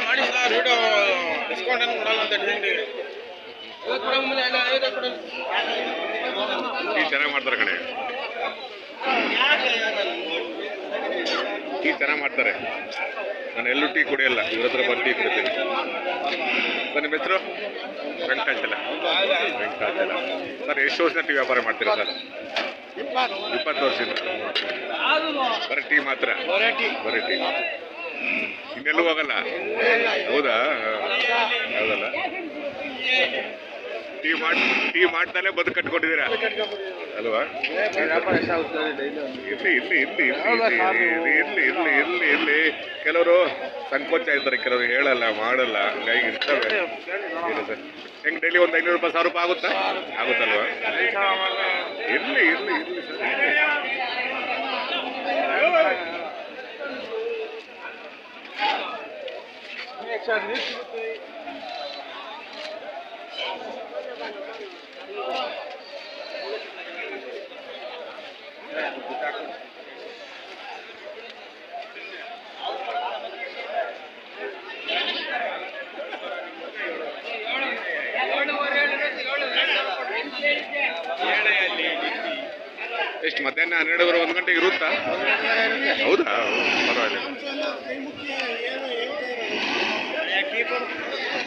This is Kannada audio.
ಮಾಡಿ ಸರ್ ರೇಟು ಡಿಸ್ಕೌಂಟ್ ಏನು ಕೊಡಲ್ಲ ಅಂತ ಹೇಳಿದ್ರಿ ಚೆನ್ನಾಗಿ ಮಾಡ್ತಾರೆ ಕಣೆ. ಈ ಚೆನ್ನಾಗಿ ಮಾಡ್ತಾರೆ. ನಾನು ಎಲ್ಲೂ ಟೀ ಕುಡಿಯಲ್ಲ, ಇವ್ರ ಹತ್ರ ಬಂದು ಟೀ ಕುಡಿತೀನಿ. ಸರ್, ನಿಮ್ಮ ಹೆಸರು? ವೆಂಕಟಾಚಲ ವೆಂಕಟಾಚಲ ಸರ್, ಎಷ್ಟು ವರ್ಷದ ಟೀ ವ್ಯಾಪಾರ ಮಾಡ್ತೀರಾ ಸರ್? ಇಪ್ಪತ್ತು ವರ್ಷದಿಂದ. ಬರೀ ಟೀ ಮಾತ್ರ? ಬರೀ ಟೀ. ಇನ್ನೆಲ್ಲೂ ಹೋಗಲ್ಲ? ಹೌದಾ? ಹೌದಲ್ಲ. ಟೀ ಮಾಡಿ, ಟೀ ಮಾಡ್ತಾನೆ ಬದು ಕಟ್ಕೊಂಡಿದ್ದೀರಾ? ಅಲ್ವಾ? ಇರ್ಲಿ ಇರ್ಲಿ ಇರ್ಲಿ ಇರ್ಲಿ ಇರ್ಲಿ ಇರ್ಲಿ ಇರ್ಲಿ ಇರ್ಲಿ ಕೆಲವರು ಸಂಕೋಚ ಇರ್ತಾರೆ ಕೆಲವರು ಹೇಳಲ್ಲ, ಮಾಡಲ್ಲ, ಹಂಗಾಗಿ ಇರ್ತವೆ. ಹೆಂಗ್ ಡೈಲಿ ಒಂದು ಐನೂರು ರೂಪಾಯಿ, ಸಾವಿರ ರೂಪಾಯಿ ಆಗುತ್ತಾ? ಆಗುತ್ತಲ್ವಾ? ಇರ್ಲಿ ಇರ್ಲಿ ಇರ್ಲಿ ಸರ್. ಎಷ್ಟು ಮಧ್ಯಾಹ್ನ ಹನ್ನೆರಡುವರೆ ಒಂದು ಗಂಟೆಗೆ ಇರುತ್ತಾ? ಹೌದಾ? ಪರವಾಗಿಲ್ಲ.